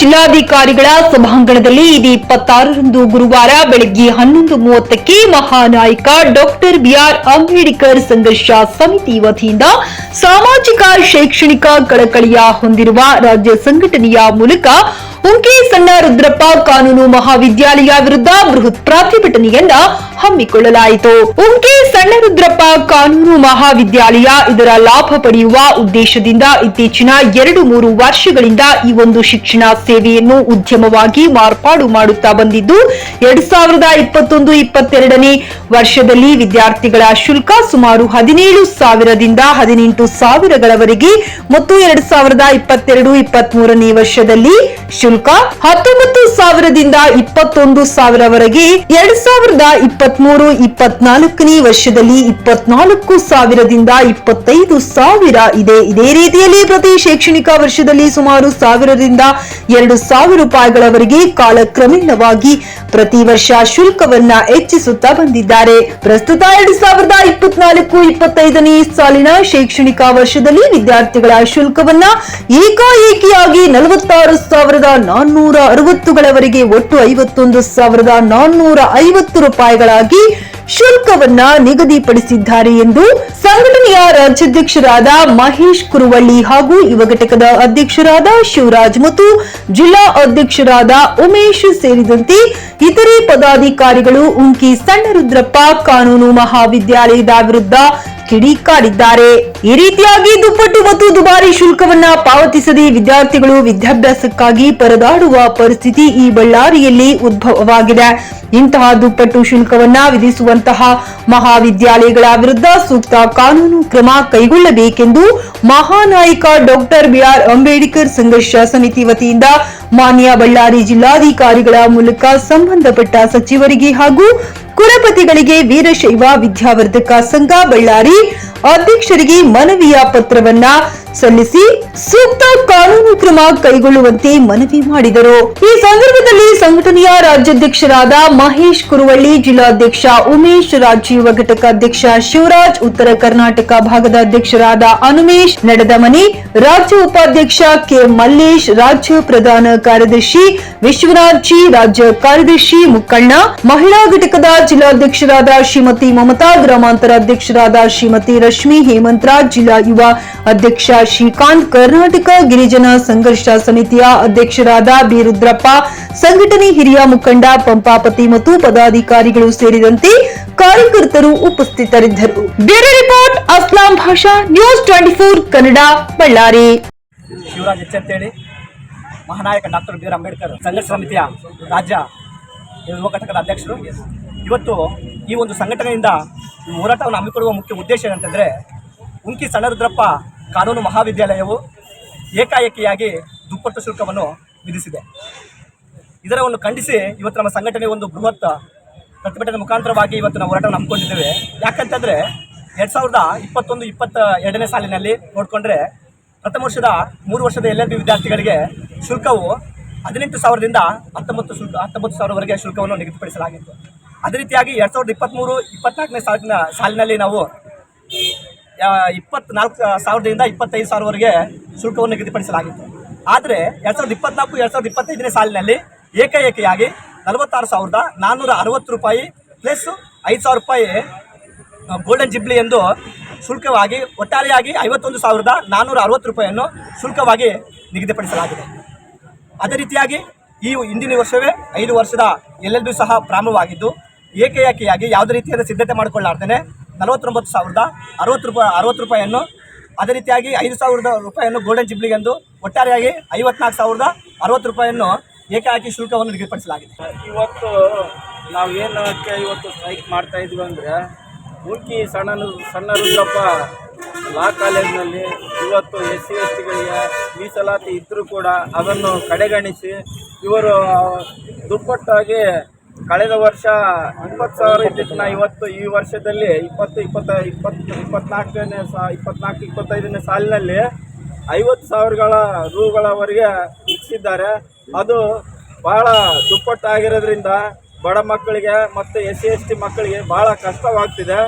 ಜಿಲ್ಲಾಧಿಕಾರಿಗಳ ಸಭಾಂಗಣದಲ್ಲಿ ಇದೇ ಇಪ್ಪತ್ತಾರರಂದು ಗುರುವಾರ ಬೆಳಗ್ಗೆ ಹನ್ನೊಂದು ಮೂವತ್ತಕ್ಕೆ ಮಹಾನಾಯಕ ಡಾಕ್ಟರ್ ಬಿಆರ್ ಅಂಬೇಡ್ಕರ್ ಸಂಘರ್ಷ ಸಮಿತಿ ವತಿಯಿಂದ ಸಾಮಾಜಿಕ, ಶೈಕ್ಷಣಿಕ ಕಳಕಳಿಯ ಹೊಂದಿರುವ ರಾಜ್ಯ ಸಂಘಟನೆಯ ಮೂಲಕ ಉಂಕೆ ಸಣ್ಣ ರುದ್ರಪ್ಪ ಕಾನೂನು ಮಹಾವಿದ್ಯಾಲಯ ವಿರುದ್ಧ ಬೃಹತ್ ಪ್ರತಿಭಟನೆಯನ್ನ ಹಮ್ಮಿಕೊಳ್ಳಲಾಯಿತು. ಉಂಕಿ ಸಣ್ಣ ರುದ್ರಪ್ಪ ಕಾನೂನು ಮಹಾವಿದ್ಯಾಲಯ ಇದರ ಲಾಭ ಪಡೆಯುವ ಉದ್ದೇಶದಿಂದ ಇತ್ತೀಚಿನ ಎರಡು ಮೂರು ವರ್ಷಗಳಿಂದ ಈ ಒಂದು ಶಿಕ್ಷಣ ಸೇವೆಯನ್ನು ಉದ್ಯಮವಾಗಿ ಮಾರ್ಪಾಡು ಮಾಡುತ್ತಾ ಬಂದಿದ್ದು, ಎರಡ್ ಸಾವಿರದ ಇಪ್ಪತ್ತೊಂದು ಇಪ್ಪತ್ತೆರಡನೇ ವರ್ಷದಲ್ಲಿ ವಿದ್ಯಾರ್ಥಿಗಳ ಶುಲ್ಕ ಸುಮಾರು ಹದಿನೇಳು ಸಾವಿರದಿಂದ ಹದಿನೆಂಟು ಸಾವಿರಗಳವರೆಗೆ ಮತ್ತು ಎರಡ್ ಸಾವಿರದ ಇಪ್ಪತ್ತೆರಡು ಇಪ್ಪತ್ಮೂರನೇ ವರ್ಷದಲ್ಲಿ ಶುಲ್ಕ ಹತ್ತೊಂಬತ್ತು ಸಾವಿರದಿಂದ ಇಪ್ಪತ್ತೊಂದು ಸಾವಿರವರೆಗೆ ಎರಡ್ ಸಾವಿರದ ಇಪ್ಪತ್ಮೂರು ಇಪ್ಪತ್ನಾಲ್ಕನೇ ವರ್ಷದಲ್ಲಿ ಇಪ್ಪತ್ನಾಲ್ಕು ಸಾವಿರದಿಂದ ಇಪ್ಪತ್ತೈದು ಸಾವಿರ ಇದೆ. ಇದೇ ರೀತಿಯಲ್ಲಿ ಪ್ರತಿ ಶೈಕ್ಷಣಿಕ ವರ್ಷದಲ್ಲಿ ಸುಮಾರು ಸಾವಿರದಿಂದ ಎರಡು ಸಾವಿರ ರೂಪಾಯಿಗಳವರೆಗೆ ಕಾಲಕ್ರಮೇಣವಾಗಿ ಪ್ರತಿ ವರ್ಷ ಶುಲ್ಕವನ್ನ ಹೆಚ್ಚಿಸುತ್ತಾ ಬಂದಿದ್ದಾರೆ. ಪ್ರಸ್ತುತ ಎರಡ್ ಸಾವಿರದ ಇಪ್ಪತ್ನಾಲ್ಕು ಇಪ್ಪತ್ತೈದನೇ ಸಾಲಿನ ಶೈಕ್ಷಣಿಕ ವರ್ಷದಲ್ಲಿ ವಿದ್ಯಾರ್ಥಿಗಳ ಶುಲ್ಕವನ್ನ ಏಕಾಏಕಿಯಾಗಿ ನಲವತ್ತಾರು ಸಾವಿರದ ನಾನ್ನೂರ ಅರವತ್ತುಗಳವರೆಗೆ ಒಟ್ಟು ಐವತ್ತೊಂದು ಸಾವಿರದ ನಾನ್ನೂರ ಐವತ್ತು ರೂಪಾಯಿಗಳಾಗಿ ಶುಲ್ಕವನ್ನ ನಿಗದಿಪಡಿಸಿದ್ದಾರೆ ಎಂದು ಸಂಘಟನೆಯ ರಾಜ್ಯಾಧ್ಯಕ್ಷರಾದ ಮಹೇಶ್ ಕುರುವಳ್ಳಿ ಹಾಗೂ ಯುವ ಘಟಕದ ಅಧ್ಯಕ್ಷರಾದ ಶಿವರಾಜ್ ಮತ್ತು ಜಿಲ್ಲಾ ಅಧ್ಯಕ್ಷರಾದ ಉಮೇಶ್ ಸೇರಿದಂತೆ ಇತರೆ ಪದಾಧಿಕಾರಿಗಳು ಉಂಕಿ ಸಣ್ಣ ರುದ್ರಪ್ಪ ಕಾನೂನು ಮಹಾವಿದ್ಯಾಲಯದ ವಿರುದ್ಧ ಕಿಡಿಕಾರಿದ್ದಾರೆ ಈ ರೀತಿಯಾಗಿ ದುಪ್ಪಟ್ಟು ಮತ್ತು ದುಬಾರಿ ಶುಲ್ಕವನ್ನ ಪಾವತಿಸದೆ ವಿದ್ಯಾರ್ಥಿಗಳು ವಿದ್ಯಾಭ್ಯಾಸಕ್ಕಾಗಿ ಪರದಾಡುವ ಪರಿಸ್ಥಿತಿ ಈ ಬಳ್ಳಾರಿಯಲ್ಲಿ ಉದ್ಭವವಾಗಿದೆ. ಇಂತಹ ದುಪ್ಪಟ್ಟು ಶುಲ್ಕವನ್ನ ವಿಧಿಸುವಂತಹ ಮಹಾವಿದ್ಯಾಲಯಗಳ ವಿರುದ್ಧ ಸೂಕ್ತ ಕಾನೂನು ಕ್ರಮ ಕೈಗೊಳ್ಳಬೇಕೆಂದು ಮಹಾನಾಯಕ ಡಾಕ್ಟರ್ ಬಿಆರ್ ಅಂಬೇಡ್ಕರ್ ಸಂಘರ್ಷ ಸಮಿತಿ ವತಿಯಿಂದ ಮಾನ್ಯ ಬಳ್ಳಾರಿ ಜಿಲ್ಲಾಧಿಕಾರಿಗಳ ಮೂಲಕ ಸಂಬಂಧಪಟ್ಟ ಸಚಿವರಿಗೆ ಹಾಗೂ ಕುಲಪತಿಗಳಿಗೆ ವೀರಶೈವ ವಿದ್ಯಾವರ್ಧಕ ಸಂಘ ಬಳ್ಳಾರಿ. ಅಧ್ಯಕ್ಷರಿಗೆ ಮನವಿಯ ಪತ್ರವನ್ನ ಸಲ್ಲಿಸಿ ಸೂಕ್ತ ಕಾನೂನು ಕ್ರಮ ಕೈಗೊಳ್ಳುವಂತೆ ಮನವಿ ಮಾಡಿದರು. ಈ ಸಂದರ್ಭದಲ್ಲಿ ಸಂಘಟನೆಯ ರಾಜ್ಯಾಧ್ಯಕ್ಷರಾದ ಮಹೇಶ್ ಕುರುವಳ್ಳಿ, ಜಿಲ್ಲಾಧ್ಯಕ್ಷ ಉಮೇಶ್ ರಾಜೀವ ಘಟಕ ಅಧ್ಯಕ್ಷ ಶಿವರಾಜ್, ಉತ್ತರ ಕರ್ನಾಟಕ ಭಾಗದ ಅಧ್ಯಕ್ಷರಾದ ಅನುಮೇಶ್, ನಡೆದಮನಿ, ರಾಜ್ಯ ಉಪಾಧ್ಯಕ್ಷ ಕೆ ಮಲ್ಲೇಶ್, ರಾಜ್ಯ ಪ್ರಧಾನ ಕಾರ್ಯದರ್ಶಿ ವಿಶ್ವನಾಥ್ ರಾಜ್ಯ ಕಾರ್ಯದರ್ಶಿ ಮುಕ್ಕಣ್ಣ, ಮಹಿಳಾ ಘಟಕದ ಜಿಲ್ಲಾಧ್ಯಕ್ಷರಾದ ಶ್ರೀಮತಿ ಮಮತಾ, ಗ್ರಾಮಾಂತರ ಅಧ್ಯಕ್ಷರಾದ ಶ್ರೀಮತಿ ರಶ್ಮಿ ಹೇಮಂತ್ರಾಜ್, ಜಿಲ್ಲಾ ಯುವ ಅಧ್ಯಕ್ಷ ಶ್ರೀಕಾಂತ್ ಕರ್ನಾಟಕ ಗಿರಿಜನ ಸಂಘರ್ಷ ಸಮಿತಿಯ ಅಧ್ಯಕ್ಷರಾದ ಬಿರುದ್ರಪ್ಪ, ಸಂಘಟನೆ ಹಿರಿಯ ಮುಖಂಡ ಪಂಪಾಪತಿ ಮತ್ತು ಪದಾಧಿಕಾರಿಗಳು ಸೇರಿದಂತೆ ಕಾರ್ಯಕರ್ತರು ಉಪಸ್ಥಿತರಿದ್ದರು. Bureau report, Aslam Basha news twenty four, Kannada, Ballari. Shivaraj ಅಂತೇಳಿ, ಮಹಾನಾಯಕ ಡಾಕ್ಟರ್ ಬಿ ಆರ್ ಅಂಬೇಡ್ಕರ್ ಸಂಘರ್ಷ ಸಮಿತಿಯ ರಾಜ್ಯ ಯುವ ಅಧ್ಯಕ್ಷರು. ಇವತ್ತು ಈ ಒಂದು ಸಂಘಟನೆಯಿಂದ ಹೋರಾಟವನ್ನು ಹಮ್ಮಿಕೊಳ್ಳುವ ಮುಖ್ಯ ಉದ್ದೇಶ ಏನಂತಂದರೆ, ಉಂಕಿ ಸಣ್ಣರುದ್ರಪ್ಪ ಕಾನೂನು ಮಹಾವಿದ್ಯಾಲಯವು ಏಕಾಏಕಿಯಾಗಿ ದುಪ್ಪಟ್ಟು ಶುಲ್ಕವನ್ನು ವಿಧಿಸಿದೆ. ಇದರ ಒಂದು ಖಂಡಿಸಿ ಇವತ್ತು ನಮ್ಮ ಸಂಘಟನೆ ಒಂದು ಬೃಹತ್ ಪ್ರತಿಭಟನೆ ಮುಖಾಂತರವಾಗಿ ಇವತ್ತು ನಾವು ಹೋರಾಟ ಹಮ್ಮಿಕೊಂಡಿದ್ದೇವೆ. ಯಾಕಂತಂದರೆ ಎರಡು ಸಾವಿರದ ಇಪ್ಪತ್ತೊಂದು, ಇಪ್ಪತ್ತ ಎರಡನೇ ಸಾಲಿನಲ್ಲಿ ನೋಡಿಕೊಂಡ್ರೆ ಪ್ರಥಮ ವರ್ಷದ ಮೂರು ವರ್ಷದ ಎಲ್ ಎಲ್ ಬಿ ವಿದ್ಯಾರ್ಥಿಗಳಿಗೆ ಶುಲ್ಕವು ಹದಿನೆಂಟು ಸಾವಿರದಿಂದ ಹತ್ತೊಂಬತ್ತು ಶುಲ್ಕ, ಹತ್ತೊಂಬತ್ತು ಸಾವಿರವರೆಗೆ ಶುಲ್ಕವನ್ನು ನಿಗದಿಪಡಿಸಲಾಗಿತ್ತು. ಅದೇ ರೀತಿಯಾಗಿ ಎರಡು ಸಾವಿರದ ಇಪ್ಪತ್ತ್ಮೂರು ಇಪ್ಪತ್ನಾಲ್ಕನೇ ಸಾಲಿನ, ಸಾಲಿನಲ್ಲಿ ನಾವು ಇಪ್ಪತ್ನಾಲ್ಕು ಸಾವಿರದಿಂದ ಇಪ್ಪತ್ತೈದು ಸಾವಿರವರೆಗೆ ಶುಲ್ಕವನ್ನು ನಿಗದಿಪಡಿಸಲಾಗಿತ್ತು. ಆದರೆ ಎರಡು ಸಾವಿರದ ಇಪ್ಪತ್ನಾಲ್ಕು, ಎರಡು ಸಾವಿರದ ಇಪ್ಪತ್ತೈದನೇ ಸಾಲಿನಲ್ಲಿ ಏಕಾಏಕಿಯಾಗಿ ನಲವತ್ತಾರು ಸಾವಿರದ ನಾನ್ನೂರ ಅರವತ್ತು ರೂಪಾಯಿ ಪ್ಲಸ್ ಐದು ಸಾವಿರ ರೂಪಾಯಿ ಗೋಲ್ಡನ್ ಜಿಬ್ಲಿ ಎಂದು ಶುಲ್ಕವಾಗಿ, ಒಟ್ಟಾರೆಯಾಗಿ ಐವತ್ತೊಂದು ಸಾವಿರದ ನಾನ್ನೂರ ಅರವತ್ತು ರೂಪಾಯಿಯನ್ನು ಶುಲ್ಕವಾಗಿ ನಿಗದಿಪಡಿಸಲಾಗಿದೆ. ಅದೇ ರೀತಿಯಾಗಿ ಈ ಹಿಂದಿನ ವರ್ಷವೇ ಐದು ವರ್ಷದ ಎಲ್ ಸಹ ಪ್ರಾರಂಭವಾಗಿದ್ದು, ಏಕಾಏಕಿಯಾಗಿ ಯಾವುದೇ ರೀತಿಯಾದ ಸಿದ್ಧತೆ ಮಾಡಿಕೊಳ್ಳಾರ್ದೇ ನಲವತ್ತೊಂಬತ್ತು ಸಾವಿರದ ಅರವತ್ತು ರೂಪಾಯಿ, ಅರವತ್ತು ರೂಪಾಯಿಯನ್ನು ಅದೇ ರೀತಿಯಾಗಿ ಐದು ಸಾವಿರದ ರೂಪಾಯಿಯನ್ನು ಗೋಲ್ಡನ್ ಜಿಬ್ಲಿಗೆಂದು ಒಟ್ಟಾರೆಯಾಗಿ ಐವತ್ನಾಲ್ಕು ಸಾವಿರದ ಅರವತ್ತು ರೂಪಾಯಿಯನ್ನು ಏಕಾಏಕಿ ಶುಲ್ಕವನ್ನು ನಿಗದಿಪಡಿಸಲಾಗಿದೆ. ಇವತ್ತು ನಾವು ಏನಕ್ಕೆ ಇವತ್ತು ಸ್ಟ್ರೈಕ್ ಮಾಡ್ತಾ ಇದ್ವಿ ಅಂದರೆ ಮುಲ್ಕಿ ಸಣ್ಣ ಸಣ್ಣ ರುದ್ರಪ್ಪ ಲಾ ಕಾಲೇಜಿನಲ್ಲಿ ಇವತ್ತು ಎಸ್ ಸಿ ಎಸ್ ಟಿಗಳಿಗೆ ಮೀಸಲಾತಿ ಇದ್ದರೂ ಕೂಡ ಅದನ್ನು ಕಡೆಗಣಿಸಿ ಇವರು ದುಪ್ಪಟ್ಟಾಗಿ ಕಳೆದ ವರ್ಷ ಇಪ್ಪತ್ತು ಸಾವಿರ ಇದ್ದಿದ್ದನ್ನ ಇವತ್ತು ಈ ವರ್ಷದಲ್ಲಿ ಇಪ್ಪತ್ತು, ಇಪ್ಪತ್ತ, ಇಪ್ಪತ್ತು, ಇಪ್ಪತ್ನಾಲ್ಕನೇ ಸಾ, ಇಪ್ಪತ್ನಾಲ್ಕು, ಇಪ್ಪತ್ತೈದನೇ ಸಾಲಿನಲ್ಲಿ ಐವತ್ತು ಸಾವಿರಗಳ ರೂಗಳವರೆಗೆ ಇಚ್ಚಿದ್ದಾರೆ ಅದು ಭಾಳ ದುಪ್ಪಟ್ಟಾಗಿರೋದ್ರಿಂದ ಬಡ ಮಕ್ಕಳಿಗೆ ಮತ್ತು ಎಸ್ ಸಿ, ಎಸ್ ಟಿ ಮಕ್ಕಳಿಗೆ ಭಾಳ ಕಷ್ಟವಾಗ್ತಿದೆ.